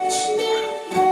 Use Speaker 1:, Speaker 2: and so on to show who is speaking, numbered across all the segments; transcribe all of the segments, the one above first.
Speaker 1: 去。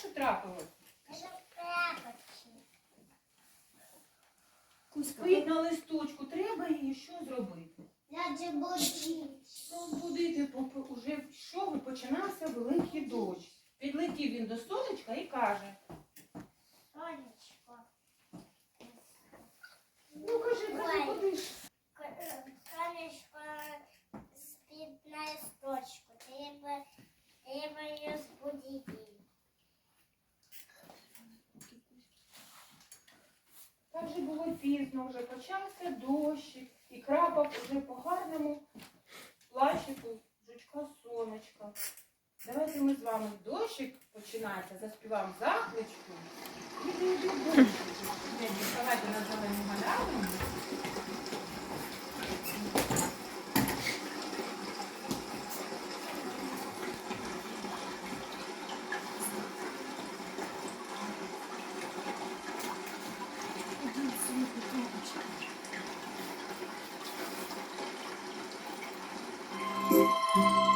Speaker 1: що
Speaker 2: трапилось? Спить на листочку, треба її що зробити? Побудити, ну, уже що починався великий дощ. Підлетів він до сонечка і каже. заспівав закличку. Давайте на зелену
Speaker 3: маляву.
Speaker 2: Thank you.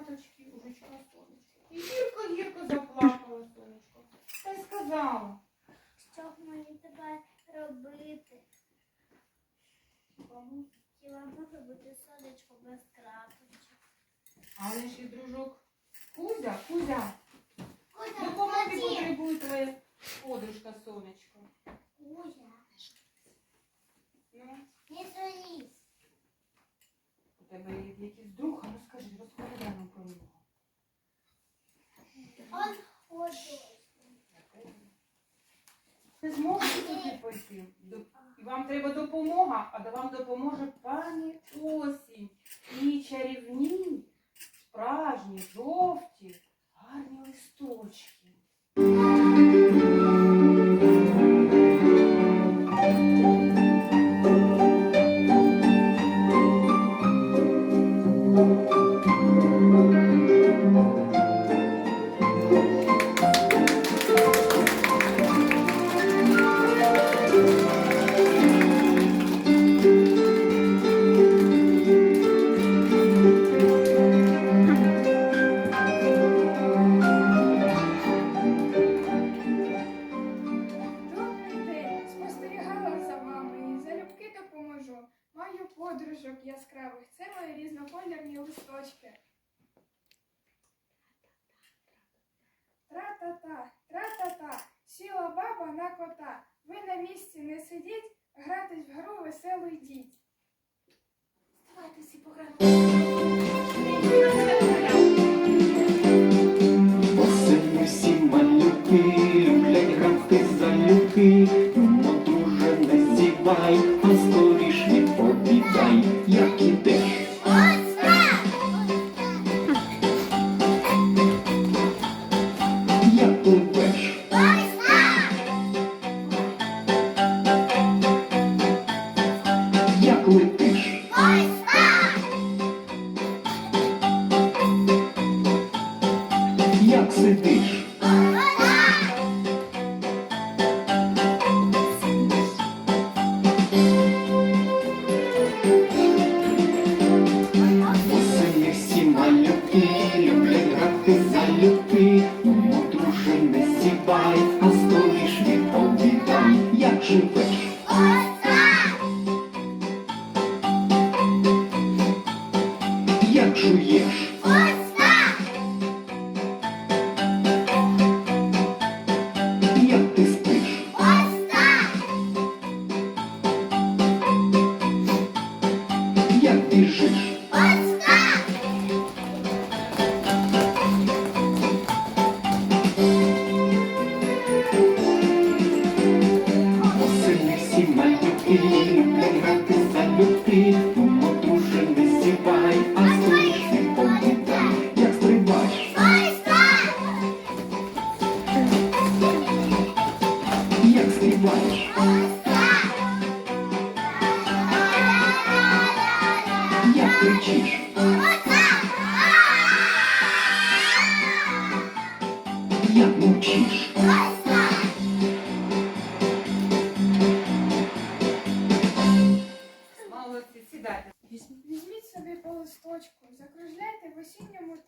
Speaker 2: маляточки у жучка сонечко. І гірко-гірко заплакала сонечко. Та й сказала.
Speaker 1: Що мені тепер робити?
Speaker 2: «Бабусь,
Speaker 1: Хіба може бути сонечко без крапочок?
Speaker 2: Але ж і дружок Кузя, Кузя,
Speaker 1: Кузя,
Speaker 2: допомоги
Speaker 1: ході.
Speaker 2: потребує твоя подружка сонечко.
Speaker 1: Кузя,
Speaker 2: Ну,
Speaker 1: не солізь.
Speaker 2: у тебе є якийсь друг, а розкажи, розповідай Ви зможете туди пойти? І вам треба допомога, а до вам допоможе пані осінь. І чарівні, справжні, жовті, гарні листочки.
Speaker 4: Люблять грати залюбки. Ну, друже, не зівай, Як жуєш,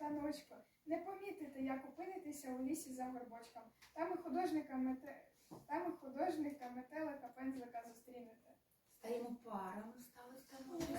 Speaker 5: осінньому таночку. Не помітите, як опинитися у лісі за горбочком. Там і художника мете... там і художника метелика пензлика зустрінете.
Speaker 2: Стаємо парами, стали станочки.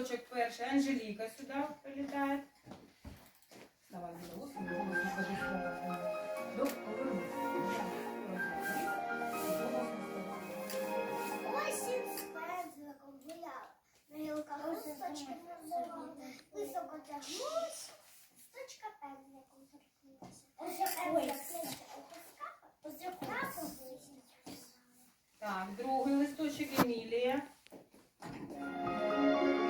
Speaker 2: рядочок перший. Анжеліка сюди прилітає. Давай, е, до
Speaker 6: Осінь з пензликом гуляв. На гілках листочка пензликом
Speaker 2: Так, другий листочок Емілія.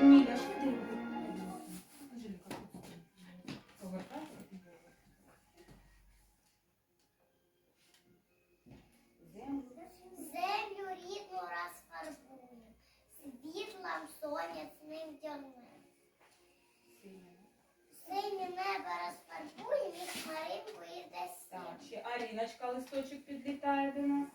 Speaker 2: Міля, що ти? Землю
Speaker 6: рідну розфарбує, світлом сонячним днем. Синє небо розфарбує, від хмаринку і.
Speaker 2: Так, ще Аріночка листочок підлітає до нас.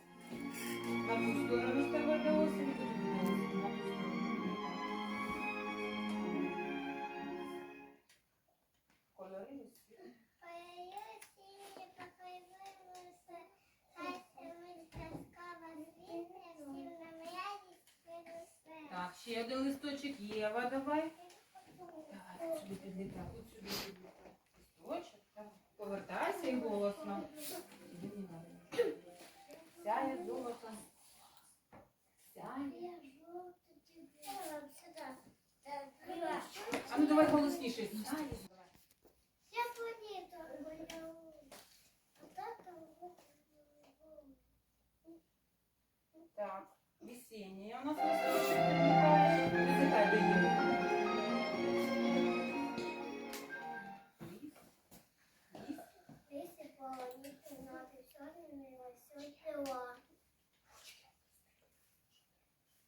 Speaker 2: Ще один листочок. Єва, давай. Давай, сюди підлітай,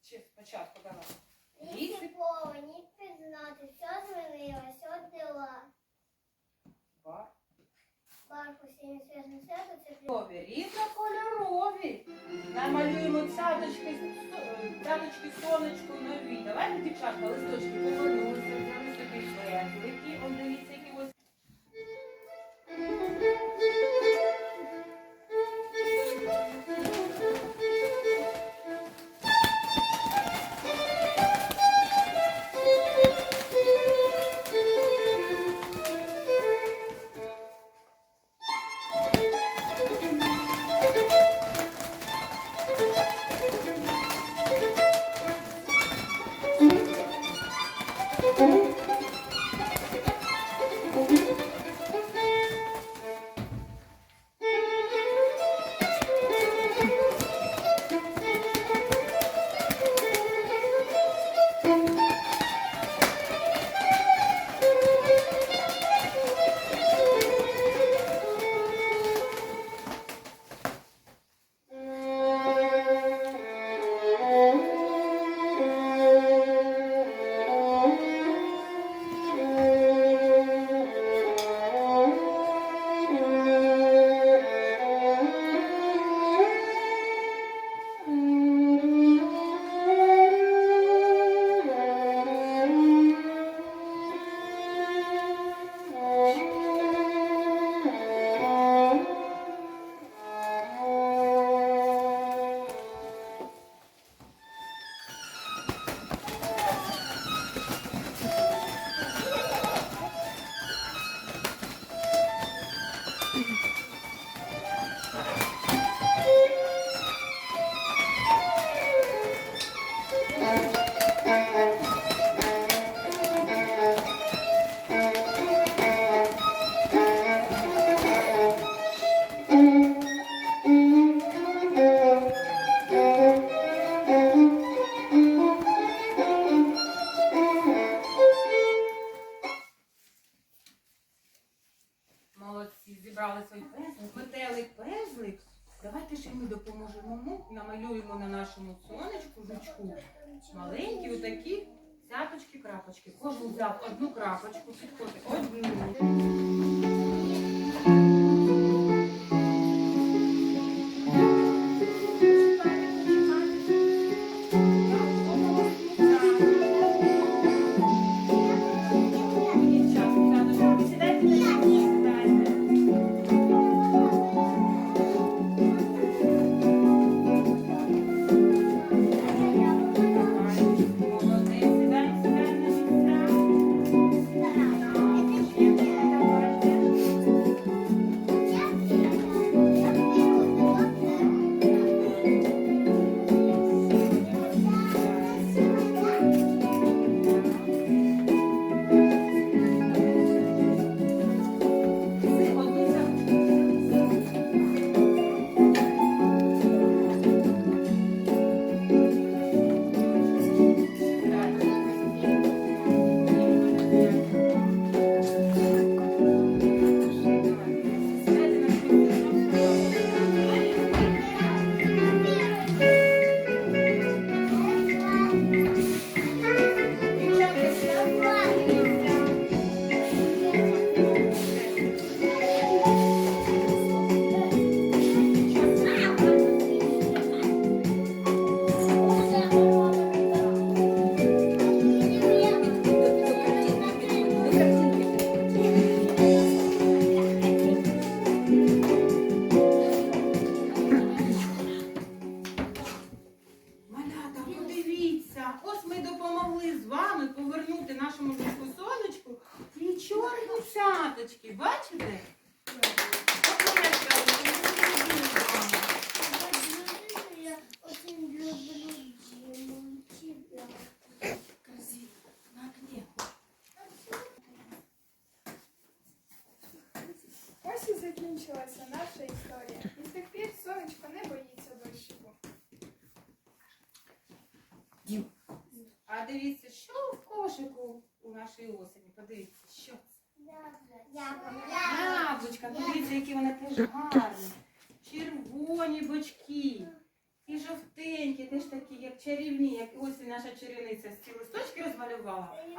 Speaker 2: Ще спочатку давай.
Speaker 1: Если планету надо все змінило, все дела.
Speaker 2: Бар.
Speaker 1: Барку синій свіжий свято це
Speaker 2: Кольорові, різнокольорові. Намалюємо цяточки, з- цяточки сонечку нові. Давайте, дівчатка, листочки повернулися, взяли собі пензлики. От дивіться, 음. Oh.